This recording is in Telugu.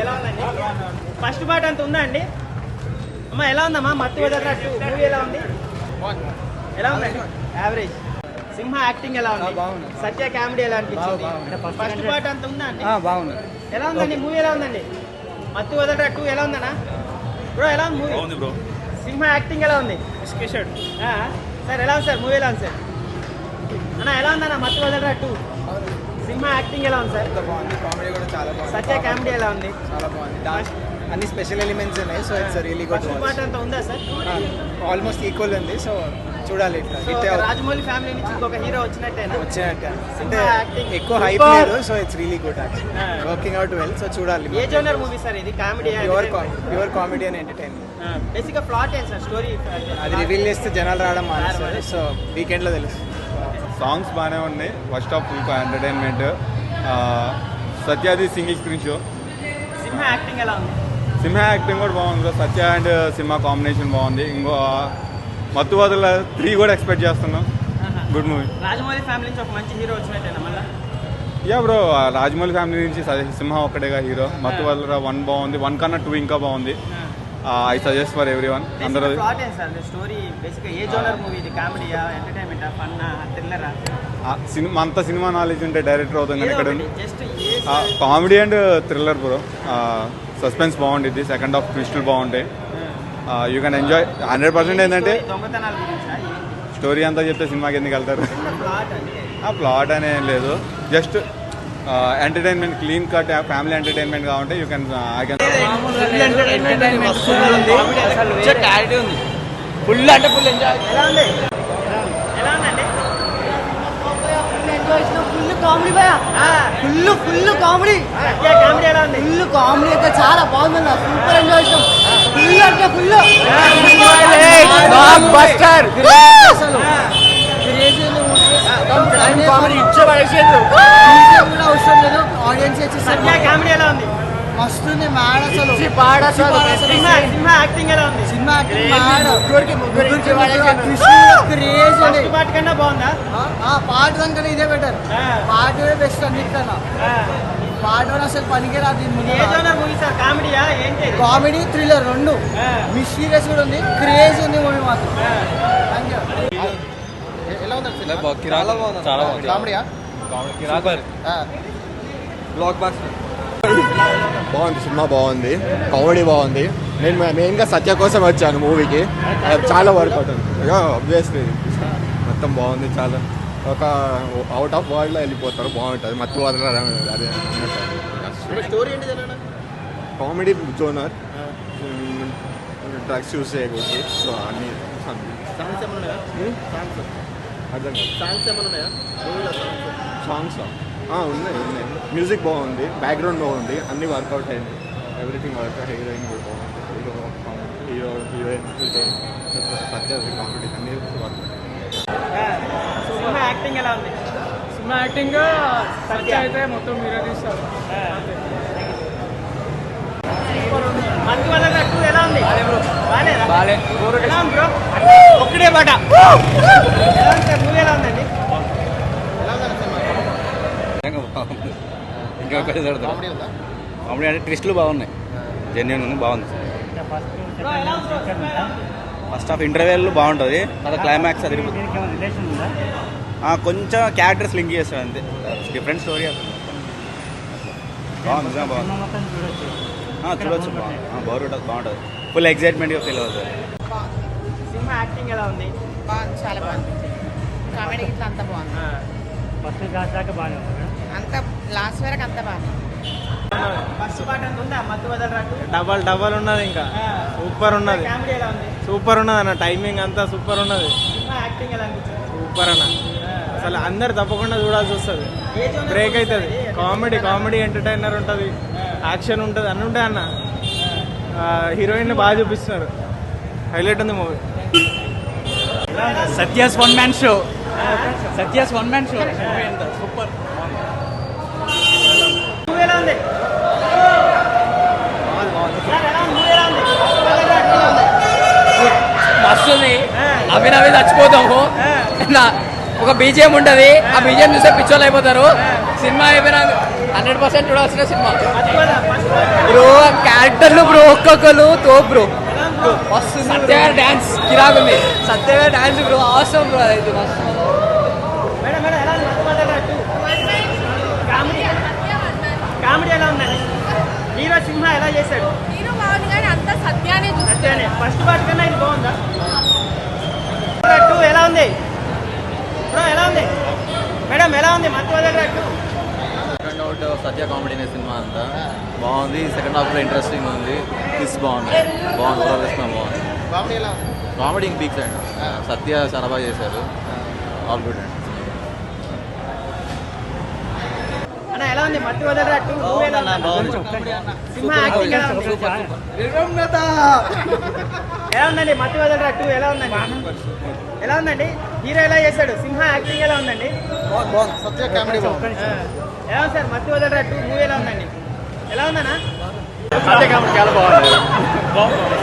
ఎలా ఉందండి? ఫస్ట్ పార్ట్ అంత ఉందా అండి? అమ్మా ఎలా ఉందమ్మా? మత్తు వదలనట్టు మూవీ ఎలా ఉంది? ఎలా ఉందండి? యావరేజ్ సింహ యాక్టింగ్ ఎలా ఉంది? బాగుంది. సత్య కామెడీ ఎలా అనిపించింది. ఫస్ట్ పార్ట్ అంత ఉందా అండి? బాగుంది. ఎలా ఉందండి? మూవీ ఎలా ఉందండి? మత్తు వదలనట్టు ఎలా ఉందన్నా? బ్రో ఎలా ఉంది మూవీ బాగుంది బ్రో సింహ యాక్టింగ్ ఎలా ఉంది? ఆ, సార్ ఎలా ఉంది సార్? మూవీ ఎలా ఉంది సార్? అన్న ఎలా ఉందన్న మత్తు వదలనట్టు సింహ యాక్టింగ్ ఎలా ఉంది సార్? బాగుంది. కామెడీ కూడా చాలా బాగుంది. సత్య కామెడీ ఎలా ఉంది? చాలా బాగుంది. డాన్స్ అన్ని స్పెషల్ ఎలిమెంట్స్ ఉన్నాయి so it's really good part అంత ఉందా సార్? ఆల్మోస్ట్ ఈక్వల్ ఉంది సో చూడాలి రాజమౌళి ఫ్యామిలీ నుంచి ఇంకొక హీరో వచ్చినట్టేనా? వచ్చినట్టు. అంటే ఎక్కువ హైప్. లేదు so it's really good. Working out well so చూడాలి. ఏ జోనర్ మూవీ సార్ ఇది? Comedy pure pure comedy and entertainment బేసిక్గా ప్లాట్ ఏంటి సార్? స్టోరీ అది రివీల్ చేస్తే జనాలు రావడం మానేస్తారు సో వీకెండ్లో తెలుసు సాంగ్స్ బాగానే ఉన్నాయి. First half full entertainment సత్యాది single screen show Simha acting ఎలా ఉంది? సింహ యాక్టింగ్ కూడా బాగుంది. సత్య అండ్ సినిమా కాంబినేషన్ బాగుంది. ఇంకో మత్తు వదల త్రీ కూడా ఎక్స్పెక్ట్ చేస్తున్నాం. గుడ్ మూవీ రాజమౌళి ఫ్యామిలీ నుంచి ఒక మంచి హీరో వచ్చినట్టేనా మళ్ళీ? యా బ్రో రాజమౌళి ఫ్యామిలీ నుంచి సింహ ఒక్కడేగా హీరో మత్తు వదల వన్ బాగుంది. వన్ కన్నా టూ ఇంకా బాగుంది. I suggest for everyone అందరూ ప్లాట్ ఏంటి సార్ స్టోరీ బేసిక్గా ఏ జోనర్ మూవీ ఇది కామెడీయా ఎంటర్టైన్మెంట్ ఫన్నా థ్రిల్లరా ఆ సినిమా అంత సినిమా నాలెడ్జ్ ఉంటే డైరెక్టర్ అవుతాం కానీ ఇక్కడ comedy and thriller bro suspense బాగుంటుంది సెకండ్ హాఫ్ ట్విస్టులు బాగుంటాయి. You can enjoy hundred percent ఏంటంటే స్టోరీ అంతా చెప్తే సినిమాకి ఎందుకు వెళ్తారు? ప్లాట్ అండి ఆ ప్లాట్ అనే లేదు. Just entertainment clean cut family entertainment కావాలంటే you can I can full అంటే ఫుల్ ఎంజాయ్ ఎలా ఉంది? ఎలా ఉందండి? ఫుల్ కామెడీ భయ full full comedy Satya comedy ఎలా ఉంది? ఫుల్ కామెడీ అయితే చాలా బాగుంది సూపర్ ఎంజాయ్ ఫుల్ అంటే ఫుల్ బస్టర్ అసలు అవసరం లేదు ఆడియన్స్ వచ్చేసరికి సత్య కామెడీ ఎలా ఉంది మస్తుంది మ్యాడ్ అసలు పాడ సింహ యాక్టింగ్ ఎలా ఉంది? సినిమా క్రేజ్ ఫస్ట్ పార్ట్ కన్నా బాగుందా? పార్ట్ వన్ కన్నా ఇదే బెటర్. ఆ, పార్ట్ బెస్ట్ అన్నిటికన్నా. ఆ. వన్ అసలు పనికిరాదు దీని ఇది ఏ జోనర్ మూవీ సార్ కామెడీయా? ఏంటి? కామెడీ థ్రిల్లర్ రెండు. ఆ, మిస్టీరియస్ కూడా ఉంది. క్రేజ్ ఉంది మూవీ మాత్రం. ఆ. థ్యాంక్ యూ చాలా బాగుంది. కామెడీయా? Black box. బాగుంది సినిమా బాగుంది కామెడీ బాగుంది. నేను మెయిన్గా సత్య కోసం వచ్చాను మూవీకి. చాలా వర్క్ అవుతుంది. అబ్వియస్లీ మొత్తం బాగుంది చాలా. ఒక అవుట్ ఆఫ్ వరల్డ్లో వెళ్ళిపోతారు బాగుంటుంది. మత్తు వదలరా అదే కామెడీ జోనర్. డ్రగ్స్ యూస్ చేయకూడదు. సో అన్ని అర్థం కాదు. సాంగ్స్ సాంగ్స్ ఉన్నాయి ఉన్నాయి. మ్యూజిక్ బాగుంది బ్యాక్గ్రౌండ్ బాగుంది అన్ని వర్కౌట్ అయింది ఎవ్రీథింగ్ వర్కౌట్ హీరోయిన్ కూడా బాగుంది. Hero hero heroine heroine Satya comedy అన్ని వర్క్ సింహ యాక్టింగ్ ఎలా ఉంది? Cinema acting Satya. అయితే మొత్తం మీరే తీస్తారు ఎలా ఉంది? బాగాలేదా? బాలే. బ్రో? ఒక్కడే పాట ఎలా ఉంది సార్ మూవీ ఎలా ఉందండి ఇంకా కామెడీ అంటే ట్విస్టులు బాగున్నాయి. జెన్యున్ ఉంది బాగుంది. సినిమా? ఫస్ట్ హాఫ్ ఇంటర్వెల్ బాగుంటుంది. అది క్లైమాక్స్ అది ఆ, కొంచెం క్యారెక్టర్స్ లింక్ చేస్తాడు అంతే. డిఫరెంట్ స్టోరీ అసలు. బాగుంది బాగుంది. చూడొచ్చు. బాగుంది ఉంటుంది బాగుంటుంది. ఫుల్ ఎగ్జైట్మెంట్గా ఫీల్ అవుతుంది. సింహ యాక్టింగ్ ఎలా ఉంది? బాగుంది చాలా బాగుంది. కామెడీ ఇట్లా అంత బాగుంది. అంత అంత డబల్ డబల్ ఉన్నది ఇంకా. సూపర్ ఉన్నది. కామెడీ ఎలా ఉంది? సూపర్ ఉన్నది అన్న. టైమింగ్ అంతా సూపర్ ఉన్నది. సూపర్ అన్న. అసలు అందరు తప్పకుండా చూడాల్సి వస్తుంది. బ్రేక్ అవుతుంది? కామెడీ కామెడీ ఎంటర్టైనర్ ఉంటుంది? యాక్షన్ ఉంటుంది. అన్నీ ఉంటాయి అన్న. హీరోయిన్ బాగా చూపిస్తున్నారు. హైలైట్ ఉంది movie. Satya's one man show. Satya's one man show super? మస్తుంది. నవ్వి నవ్వి చచ్చిపోతాము. ఒక బీజిఎం ఉంటది. ఆ బీజిఎం చూస్తే పిచ్చోళ్ళు అయిపోతారు. సినిమా అయిపోయినాక హండ్రెడ్ పర్సెంట్ చూడాల్సిన సినిమా. బ్రో క్యారెక్టర్లు బ్రో ఒక్కొక్కరు తో బ్రో. వస్తుంది సత్యగా డాన్స్ కిరాకుంది సత్యగా డాన్స్ బ్రో అవసరం బ్రో అది మస్తు ఉంది? కామెడీ. కామెడీ ఎలా ఉందండి? హీరో సింహ ఎలా చేశాడు? నేను బాగుంది కానీ అంత సత్యానే అంతేనే ఫస్ట్ పార్ట్ కన్నా ఇది బాగుందా? టూ ఎలా ఉంది? బ్రో ఎలా ఉంది? మేడం ఎలా ఉంది? మత్తు వదల టూ సత్య కామెడీ సినిమా అంతా. బాగుంది. సెకండ్ హాఫ్లో ఇంట్రెస్టింగ్ ఉంది. ట్విస్ట్ బాగుంది బాగుంది. ఓవరాల్ సినిమా బాగుంది. కామెడీ ఇంక పీక్స్ అండి. సత్య చాలా బాగా చేశారు. ఆల్ గుడ్ అండి. అన్న ఎలా ఉంది? మత్తు వదల టూ ఎలా ఉంది? సింహ యాక్టింగ్ ఎలా ఉంది? ఎలా ఉందండి? మత్తు వదలరా? టూ ఎలా ఉందండి? ఎలా ఉందండి? హీరో ఎలా చేశాడు? సింహ యాక్టింగ్ ఎలా ఉందండి? సత్య కామెడీ ఎలా sir? Mathu Vadalara? Two movie ఎలా ఉందండి? ఎలా ఉందన్నా? చాలా బాగుంది.